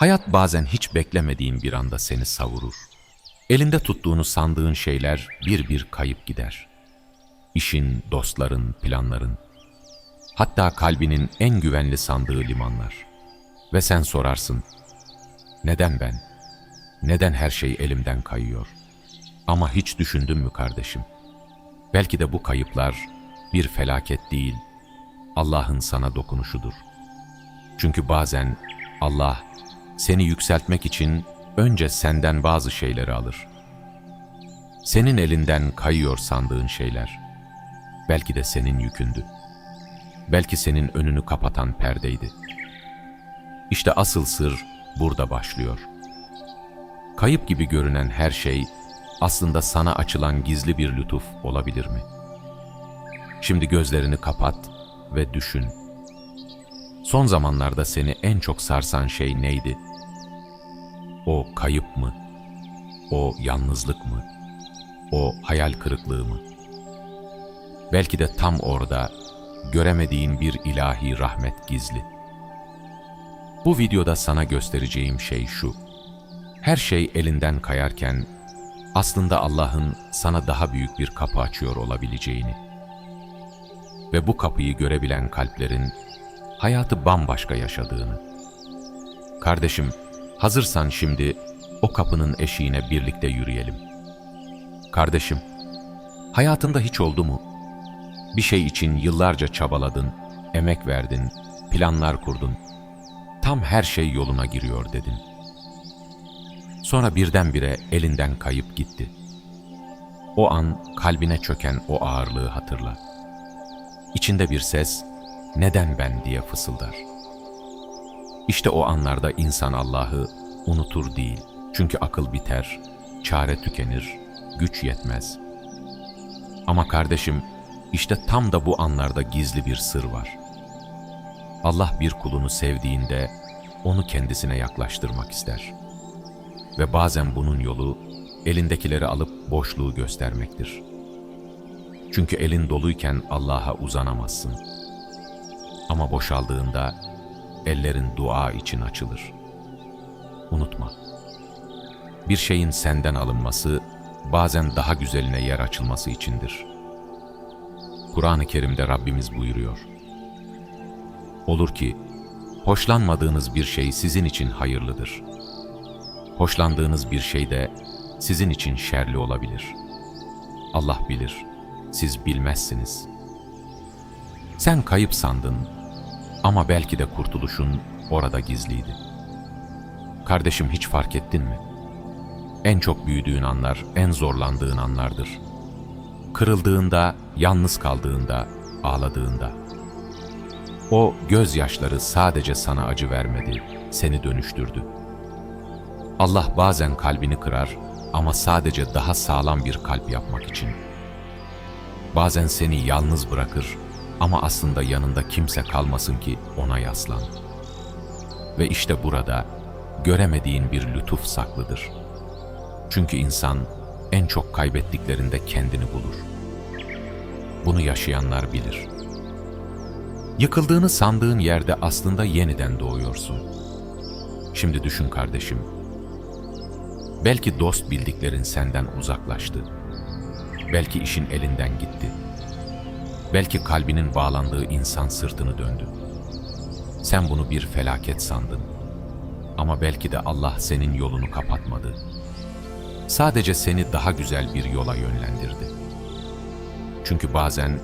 Hayat bazen hiç beklemediğin bir anda seni savurur. Elinde tuttuğunu sandığın şeyler bir bir kayıp gider. İşin, dostların, planların, hatta kalbinin en güvenli sandığı limanlar. Ve sen sorarsın, neden ben? Neden her şey elimden kayıyor? Ama hiç düşündün mü kardeşim? Belki de bu kayıplar bir felaket değil, Allah'ın sana dokunuşudur. Çünkü bazen Allah seni yükseltmek için önce senden bazı şeyleri alır. Senin elinden kayıyor sandığın şeyler. Belki de senin yükündü. Belki senin önünü kapatan perdeydi. İşte asıl sır burada başlıyor. Kayıp gibi görünen her şey aslında sana açılan gizli bir lütuf olabilir mi? Şimdi gözlerini kapat ve düşün. Son zamanlarda seni en çok sarsan şey neydi? O kayıp mı? O yalnızlık mı? O hayal kırıklığı mı? Belki de tam orada göremediğin bir ilahi rahmet gizli. Bu videoda sana göstereceğim şey şu. Her şey elinden kayarken aslında Allah'ın sana daha büyük bir kapı açıyor olabileceğini ve bu kapıyı görebilen kalplerin hayatı bambaşka yaşadığını. Kardeşim, hazırsan şimdi o kapının eşiğine birlikte yürüyelim. Kardeşim, hayatında hiç oldu mu? Bir şey için yıllarca çabaladın, emek verdin, planlar kurdun. Tam her şey yoluna giriyor dedin. Sonra birdenbire elinden kayıp gitti. O an kalbine çöken o ağırlığı hatırla. İçinde bir ses, neden ben diye fısıldar. İşte o anlarda insan Allah'ı unutur değil. Çünkü akıl biter, çare tükenir, güç yetmez. Ama kardeşim, işte tam da bu anlarda gizli bir sır var. Allah bir kulunu sevdiğinde onu kendisine yaklaştırmak ister. Ve bazen bunun yolu elindekileri alıp boşluğu göstermektir. Çünkü elin doluyken Allah'a uzanamazsın. Ama boşaldığında ellerin dua için açılır. Unutma. Bir şeyin senden alınması bazen daha güzeline yer açılması içindir. Kur'an-ı Kerim'de Rabbimiz buyuruyor. Olur ki hoşlanmadığınız bir şey sizin için hayırlıdır. Hoşlandığınız bir şey de sizin için şerli olabilir. Allah bilir, siz bilmezsiniz. Sen kayıp sandın ama belki de kurtuluşun orada gizliydi. Kardeşim hiç fark ettin mi? En çok büyüdüğün anlar, en zorlandığın anlardır. Kırıldığında, yalnız kaldığında, ağladığında. O gözyaşları sadece sana acı vermedi, seni dönüştürdü. Allah bazen kalbini kırar ama sadece daha sağlam bir kalp yapmak için. Bazen seni yalnız bırakır ama aslında yanında kimse kalmasın ki ona yaslan. Ve işte burada göremediğin bir lütuf saklıdır. Çünkü insan en çok kaybettiklerinde kendini bulur. Bunu yaşayanlar bilir. Yıkıldığını sandığın yerde aslında yeniden doğuyorsun. Şimdi düşün kardeşim. Belki dost bildiklerin senden uzaklaştı. Belki işin elinden gitti. Belki kalbinin bağlandığı insan sırtını döndü. Sen bunu bir felaket sandın. Ama belki de Allah senin yolunu kapatmadı. Sadece seni daha güzel bir yola yönlendirdi. Çünkü bazen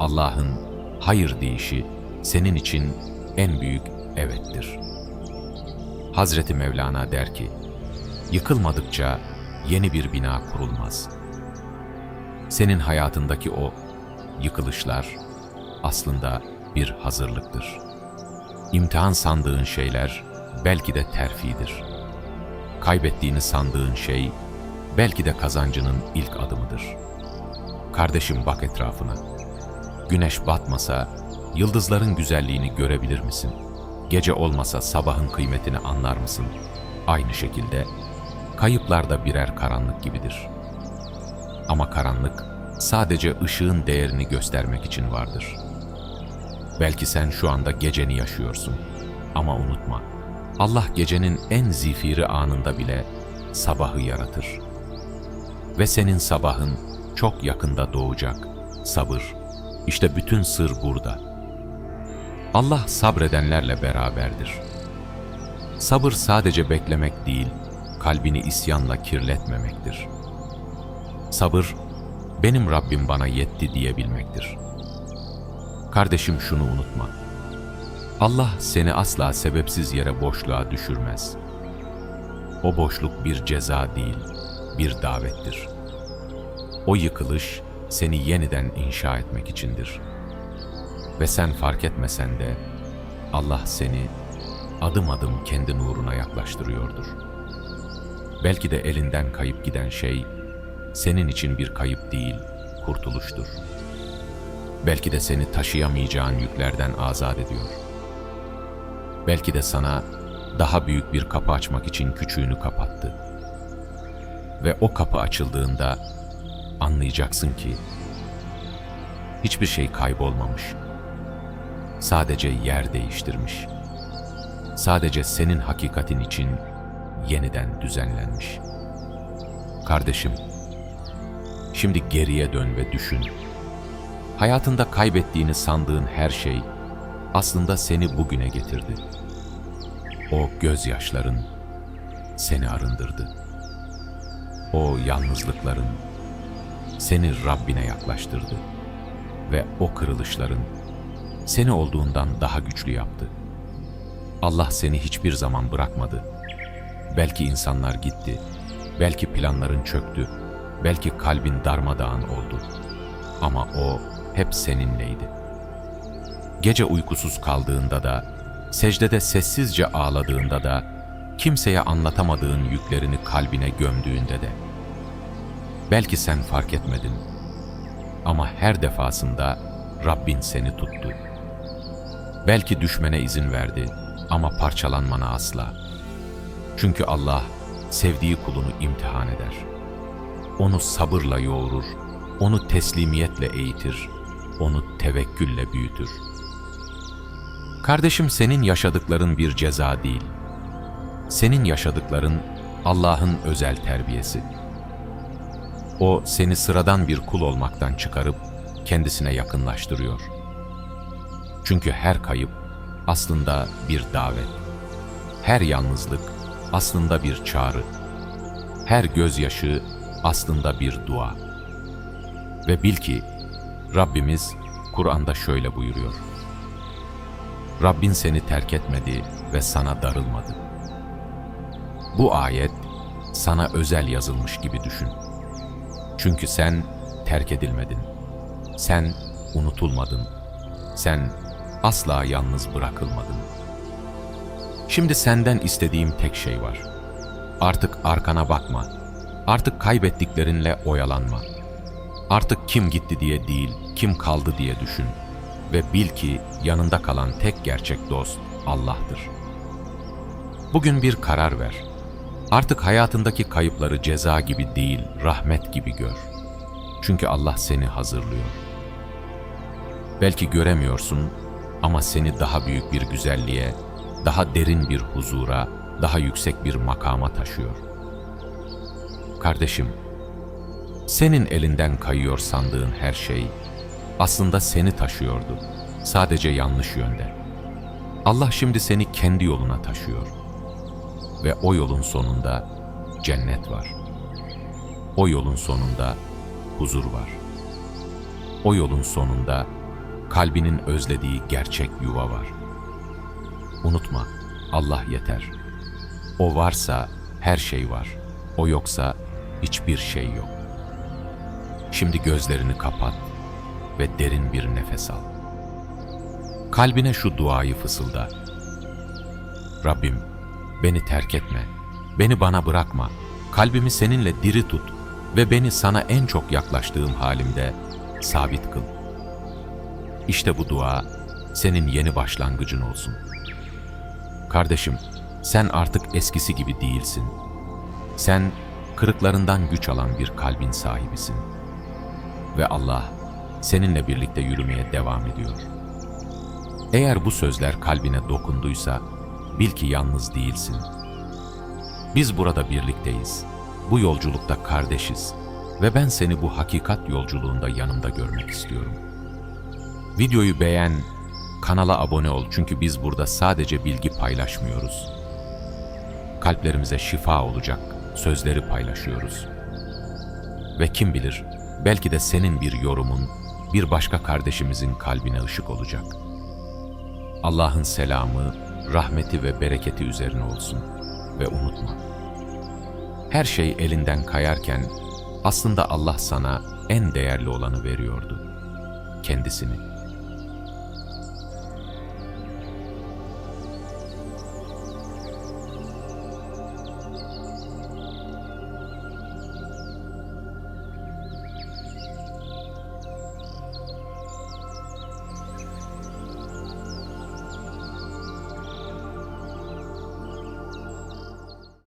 Allah'ın hayır deyişi senin için en büyük evettir. Hazreti Mevlana der ki, yıkılmadıkça yeni bir bina kurulmaz. Senin hayatındaki o yıkılışlar aslında bir hazırlıktır. İmtihan sandığın şeyler belki de terfidir. Kaybettiğini sandığın şey belki de kazancının ilk adımıdır. Kardeşim bak etrafına. Güneş batmasa yıldızların güzelliğini görebilir misin? Gece olmasa sabahın kıymetini anlar mısın? Aynı şekilde kayıplar da birer karanlık gibidir. Ama karanlık sadece ışığın değerini göstermek için vardır. Belki sen şu anda geceni yaşıyorsun ama unutma, Allah gecenin en zifiri anında bile sabahı yaratır. Ve senin sabahın çok yakında doğacak. Sabır. İşte bütün sır burada. Allah sabredenlerle beraberdir. Sabır sadece beklemek değil, kalbini isyanla kirletmemektir. Sabır, benim Rabbim bana yetti diyebilmektir. Kardeşim şunu unutma. Allah seni asla sebepsiz yere boşluğa düşürmez. O boşluk bir ceza değil, bir davettir. O yıkılış seni yeniden inşa etmek içindir. Ve sen fark etmesen de Allah seni adım adım kendi nuruna yaklaştırıyordur. Belki de elinden kayıp giden şey senin için bir kayıp değil, kurtuluştur. Belki de seni taşıyamayacağın yüklerden azat ediyor. Belki de sana daha büyük bir kapı açmak için küçüğünü kapattı. Ve o kapı açıldığında anlayacaksın ki hiçbir şey kaybolmamış. Sadece yer değiştirmiş. Sadece senin hakikatin için yeniden düzenlenmiş. Kardeşim, şimdi geriye dön ve düşün. Hayatında kaybettiğini sandığın her şey aslında seni bugüne getirdi. O gözyaşların seni arındırdı. O yalnızlıkların seni Rabbine yaklaştırdı ve o kırılışların seni olduğundan daha güçlü yaptı. Allah seni hiçbir zaman bırakmadı. Belki insanlar gitti, belki planların çöktü, belki kalbin darmadağın oldu. Ama o hep seninleydi. Gece uykusuz kaldığında da, secdede sessizce ağladığında da, kimseye anlatamadığın yüklerini kalbine gömdüğünde de. Belki sen fark etmedin ama her defasında Rabbin seni tuttu. Belki düşmene izin verdi ama parçalanmana asla. Çünkü Allah sevdiği kulunu imtihan eder. Onu sabırla yoğurur, onu teslimiyetle eğitir, onu tevekkülle büyütür. Kardeşim senin yaşadıkların bir ceza değil. Senin yaşadıkların Allah'ın özel terbiyesi. O seni sıradan bir kul olmaktan çıkarıp kendisine yakınlaştırıyor. Çünkü her kayıp aslında bir davet. Her yalnızlık aslında bir çağrı. Her gözyaşı aslında bir dua. Ve bil ki Rabbimiz Kur'an'da şöyle buyuruyor. Rabbin seni terk etmedi ve sana darılmadı. Bu ayet sana özel yazılmış gibi düşün. Çünkü sen terk edilmedin. Sen unutulmadın. Sen asla yalnız bırakılmadın. Şimdi senden istediğim tek şey var. Artık arkana bakma. Artık kaybettiklerinle oyalanma. Artık kim gitti diye değil, kim kaldı diye düşün. Ve bil ki yanında kalan tek gerçek dost Allah'tır. Bugün bir karar ver. Artık hayatındaki kayıpları ceza gibi değil, rahmet gibi gör. Çünkü Allah seni hazırlıyor. Belki göremiyorsun ama seni daha büyük bir güzelliğe, daha derin bir huzura, daha yüksek bir makama taşıyor. Kardeşim, senin elinden kayıyor sandığın her şey aslında seni taşıyordu. Sadece yanlış yönde. Allah şimdi seni kendi yoluna taşıyor. Ve o yolun sonunda cennet var. O yolun sonunda huzur var. O yolun sonunda kalbinin özlediği gerçek yuva var. Unutma, Allah yeter. O varsa her şey var. O yoksa hiçbir şey yok. Şimdi gözlerini kapat ve derin bir nefes al. Kalbine şu duayı fısılda. Rabbim, beni terk etme, beni bana bırakma, kalbimi seninle diri tut ve beni sana en çok yaklaştığım halimde sabit kıl. İşte bu dua senin yeni başlangıcın olsun. Kardeşim, sen artık eskisi gibi değilsin. Sen kırıklarından güç alan bir kalbin sahibisin. Ve Allah seninle birlikte yürümeye devam ediyor. Eğer bu sözler kalbine dokunduysa, bil ki yalnız değilsin. Biz burada birlikteyiz. Bu yolculukta kardeşiz ve ben seni bu hakikat yolculuğunda yanımda görmek istiyorum. Videoyu beğen, kanala abone ol çünkü biz burada sadece bilgi paylaşmıyoruz. Kalplerimize şifa olacak sözleri paylaşıyoruz. Ve kim bilir, belki de senin bir yorumun bir başka kardeşimizin kalbine ışık olacak. Allah'ın selamı, rahmeti ve bereketi üzerine olsun ve unutma. Her şey elinden kayarken aslında Allah sana en değerli olanı veriyordu. Kendisini.